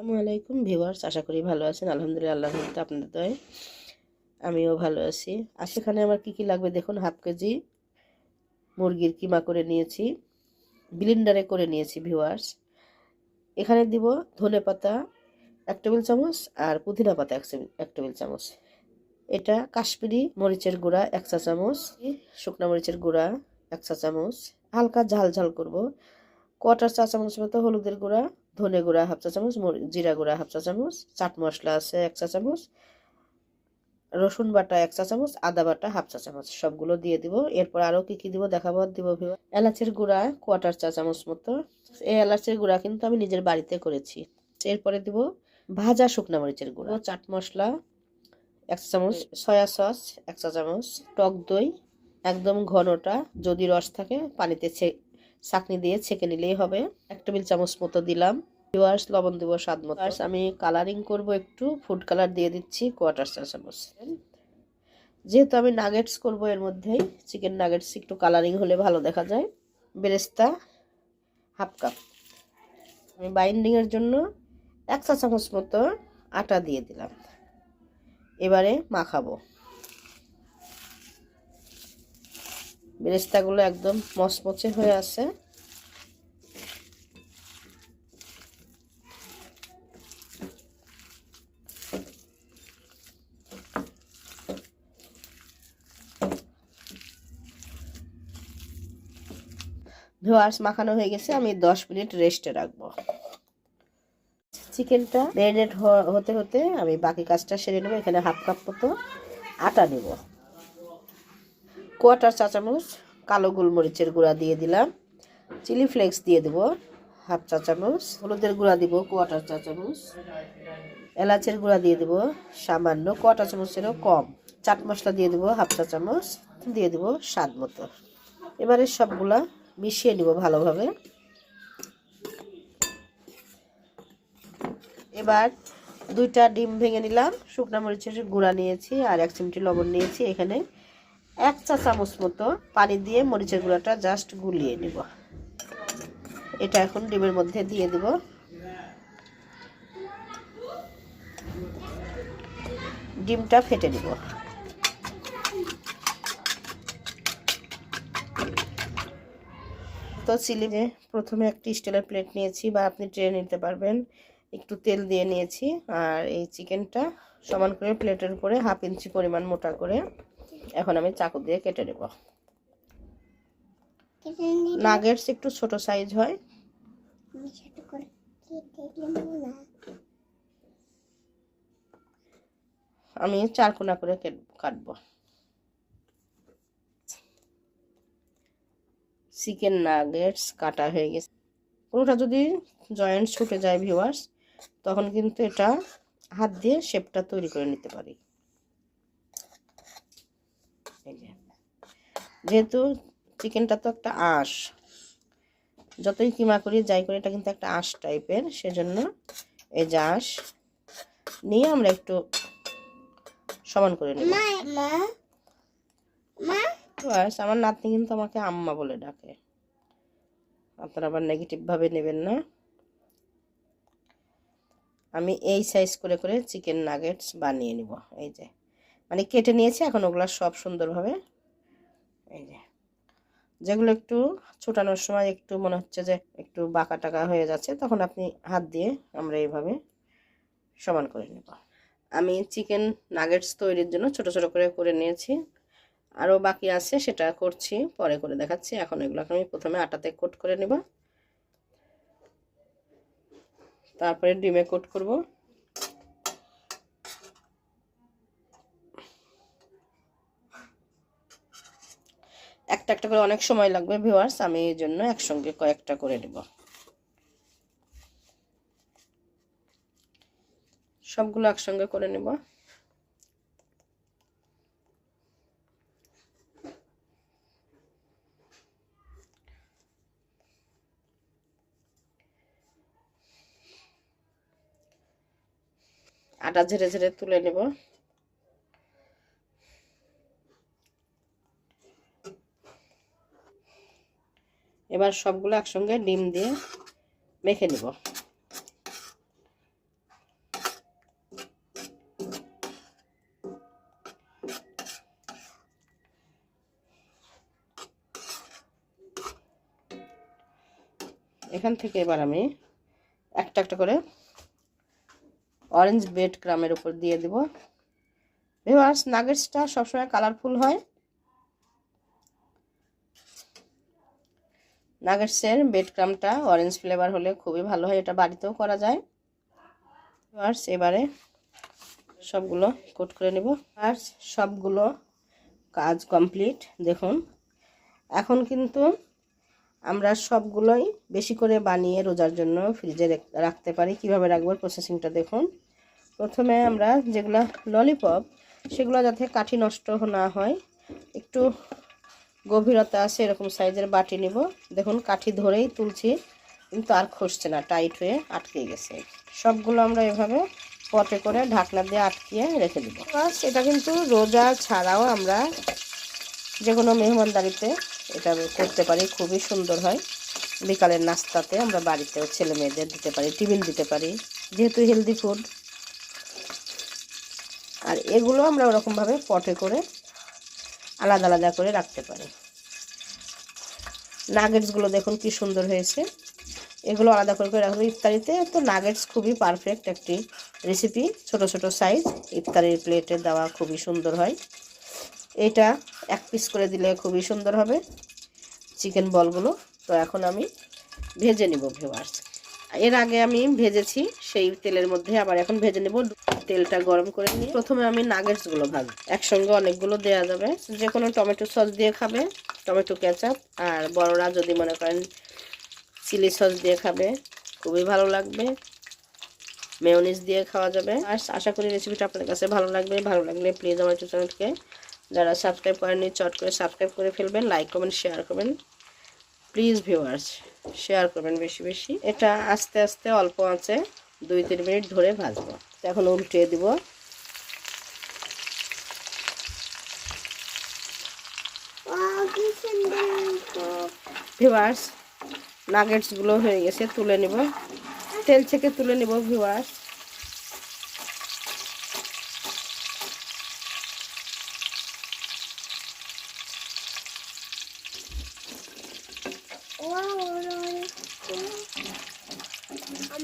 আসসালামু আলাইকুম ভিউয়ার্স, আশা করি ভালো আছেন। আলহামদুলিল্লাহ আল্লাহ আপনাদের দয় আমিও ভালো আছি। আর সেখানে আমার কি কি লাগবে দেখুন, হাফ কেজি মুরগির কিমা করে নিয়েছি ব্লিন্ডারে করে নিয়েছি ভিউয়ার্স। এখানে দিব ধনে পাতা এক টেবিল চামচ আর পুদিনা পাতা এক টেবিল চামচ। এটা কাশ্মীরি মরিচের গুঁড়া এক চা চামচ, শুকনো মরিচের গুঁড়া এক চা চামচ। হালকা ঝাল ঝাল করব। কোয়াটার চা চামচ মতো হলুদের গুঁড়া, ধনে গুঁড়া হাফ চা চামচ জিরা গুঁড়া হাফ চা চামচ চাট মশলা আছে এক চা চামচ রসুন বাটা এক চা চামচ আদা বাটা হাফ চা চামচ সবগুলো দিয়ে দিব। এরপর আরও কি কি দিব দেখাবো দিব এলাচের গুঁড়া কোয়াটার চা চামচ মতো। এই এলাচের গুঁড়া কিন্তু আমি নিজের বাড়িতে করেছি। এরপরে দিব ভাজা শুকনো মরিচের গুঁড়া। চাট মশলা এক চা চামচ সয়া সস এক চা চামচ টক দই, একদম ঘনটা, যদি রস থাকে পানিতে ছে চাকনি দিয়ে ছেঁকে নিলেই হবে। এক টেবিল চামচ মতো দিলাম। ভিওয়ার্স লবণ দেবো স্বাদ মতো। আমি কালারিং করব একটু। ফুড কালার দিয়ে দিচ্ছি কোয়াটার চা চামচ। যেহেতু আমি নাগেটস করব এর মধ্যেই চিকেন নাগেটস একটু কালারিং হলে ভালো দেখা যায়। বেরেস্তা হাফ কাপ আমি বাইন্ডিংয়ের জন্য এক চা চামচ মতো আটা দিয়ে দিলাম। এবারে মাখাবো। বেরেস্তাগুলো একদম মচমচে হয়ে আছে। ভিওয়ার্স মাখানো হয়ে গেছে, আমি দশ মিনিট রেস্টে রাখব। চিকেনটা ম্যারিনেট হতে হতে আমি বাকি কাজটা সেরে নেব, এখানে হাফ কাপ মতো আটা নেব। কোয়াটার চা চামচ কালো গোলমরিচের গুঁড়া দিয়ে দিলাম। চিলি ফ্লেক্স দিয়ে দেবো, হাফ চা চামচ হলুদের গুঁড়া দিব, কোয়াটার চা চামচ এলাচের গুঁড়া দিয়ে দেবো, সামান্য কোয়াটার চামচেরও কম। চাট মশলা দিয়ে দেবো, হাফ চা চামচ দিয়ে দেবো স্বাদ মতো। এবারে সবগুলা মিশিয়ে নিব ভালোভাবে। এবার দুইটা ডিম ভেঙে নিলাম। শুকনো মরিচের গুঁড়া নিয়েছি আর এক চিমটি লবণ নিয়েছি এখানে। এক চা চামচ মতো পানি দিয়ে মরিচের গুঁড়াটা জাস্ট গুলিয়ে নিব। এটা এখন ডিমের মধ্যে দিয়ে দিব। ডিমটা ফেটে নিব। তো চিলিমে প্রথমে একটি স্টিলের প্লেট নিয়েছি বা আপনি ট্রে নিতে পারবেন। একটু তেল দিয়ে নিয়েছি আর এই চিকেনটা সমান করে প্লেটের উপরে হাফ ইঞ্চি পরিমাণ মোটা করে। এখন আমি চাকু দিয়ে কেটে নেব। নাগেটস একটু ছোট সাইজ হয়। আমি চার কোনা করে কেট- কাটবো। চিকেন নাগেটস কাটা হয়ে গেছে। কোনোটা যদি জয়েন্ট ছুটে যায় ভিউয়ার্স তখন কিন্তু এটা হাত দিয়ে শেপটা তৈরি করে নিতে পারি এই যে। যেহেতু চিকেনটা তো একটা আঁশ। যতই কিমা করি যাই করি এটা কিন্তু একটা আঁশ টাইপের। সেজন্য এই যে আঁশ নিয়ে আমরা একটু সমান করে নেব। বাস আমার নাতনি কিন্তু আমাকে আম্মা বলে ডাকে। আপনারা আবার নেগেটিভ ভাবে নেবেন না। আমি এই সাইজ করে করে চিকেন নাগেটস বানিয়ে নিব। এই যে মানে কেটে নিয়েছি এখন ওগুলো সব সুন্দরভাবে এই যে। যেগুলো একটু ছোটানোর সময় একটু মনে হচ্ছে যে একটু বাঁকা টাকা হয়ে যাচ্ছে, তখন আপনি হাত দিয়ে আমরা এইভাবে সমান করে নেব। আমি চিকেন নাগেটস তৈরির জন্য ছোট ছোট করে করে নিয়েছি। আরও বাকি আছে, সেটা করছি, পরে করে দেখাচ্ছি। এখন এগুলোকে আমি প্রথমে আটাতে কোট করে নেব। তারপরে ডিমে কোট করব। একটা একটা করে অনেক সময় লাগবে ভিউয়ার্স আমি এই জন্য একসঙ্গে কয়েকটা করে নেব। সবগুলো একসঙ্গে করে নেব। আটা ঝেড়ে ঝেড়ে তুলে নেব। এবার সবগুলো একসঙ্গে ডিম দিয়ে মেখে নেব। এখান থেকে এবার আমি একটা একটা করে অরেঞ্জ বেড ক্রামের উপর দিয়ে দেব। ভিভার্স নাগেটসটা সবসময় কালারফুল হয়। নাগেটসের বেড ক্রামটা অরেঞ্জ ফ্লেভার হলে খুবই ভালো হয়, এটা বাড়িতেও করা যায়। ভিউয়ার্স এবারে সবগুলো কোট করে নেব। আর সবগুলো কাজ কমপ্লিট দেখুন। এখন কিন্তু আমরা সবগুলোই বেশি করে বানিয়ে রোজার জন্য ফ্রিজে রাখতে পারি। কীভাবে রাখব প্রসেসিংটা দেখুন। প্রথমে আমরা যেগুলো ললিপপ সেগুলো যাতে কাঠি নষ্ট না হয়, একটু গভীরতা আছে, এরকম সাইজের বাটি নিব। দেখুন, কাঠি ধরেই তুলছি, কিন্তু আর খসছে না, টাইট হয়ে আটকে গেছে। সবগুলো আমরা এভাবে পটে করে ঢাকনা দিয়ে আটকিয়ে রেখে দেবো। বাস, এটা কিন্তু রোজা ছাড়াও আমরা যে কোনো মেহমানদারিতে এটা করতে পারি, খুবই সুন্দর হয়। বিকালের নাস্তাতে আমরা বাড়িতেও ছেলে মেয়েদের দিতে পারি, টিফিন দিতে পারি, যেহেতু হেলদি ফুড আর এগুলো আমরা ওরকমভাবে পটে করে আলাদা আলাদা করে রাখতে পারি। নাগেটসগুলো দেখুন কি সুন্দর হয়েছে। এগুলো আলাদা করে করে রাখব ইফতারিতে তো নাগেটস খুবই পারফেক্ট একটি রেসিপি ছোট ছোট সাইজ ইফতারির প্লেটে দেওয়া খুবই সুন্দর হয়। এটা এক পিস করে দিলে খুবই সুন্দর হবে। চিকেন বলগুলো তো এখন আমি ভেজে নিব ভিওয়ার্স এর আগে আমি ভেজেছি, সেই তেলের মধ্যে আবার এখন ভেজে নেব তেলটা গরম করে নিয়ে। প্রথমে আমি নাগেটসগুলো ভাজবো। একসঙ্গে অনেকগুলো দেওয়া যাবে। যে কোনো টমেটো সস দিয়ে খাবে, টমেটো কেচাপ, আর বড়রা যদি মনে করেন চিলি সস দিয়ে খাবে, খুবই ভালো লাগবে। মেয়নিজ দিয়ে খাওয়া যাবে। আর আশা করি রেসিপিটা আপনাদের কাছে ভালো লাগবে। ভালো লাগলে প্লিজ আমার চ্যানেলকে যারা সাবস্ক্রাইব করেননি, চট করে সাবস্ক্রাইব করে ফেলবেন, লাইক কমেন্ট, শেয়ার করবেন প্লিজ ভিউয়ার্স শেয়ার করবেন বেশি বেশি। এটা আস্তে আস্তে অল্প আছে দুই তিন মিনিট ধরে ভাজবো। এখন উল্টিয়ে দিব। ভিউয়ার্স নাগেটসগুলো হয়ে গেছে তুলে নিব। তেল থেকে তুলে নিব ভিউয়ার্স।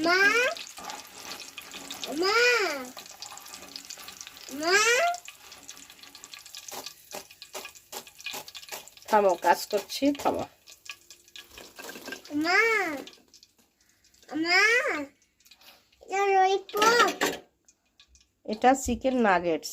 মা মা মা থামো কাজ করছি থামো। মা মা এটা এটা চিকেন নাগেটস।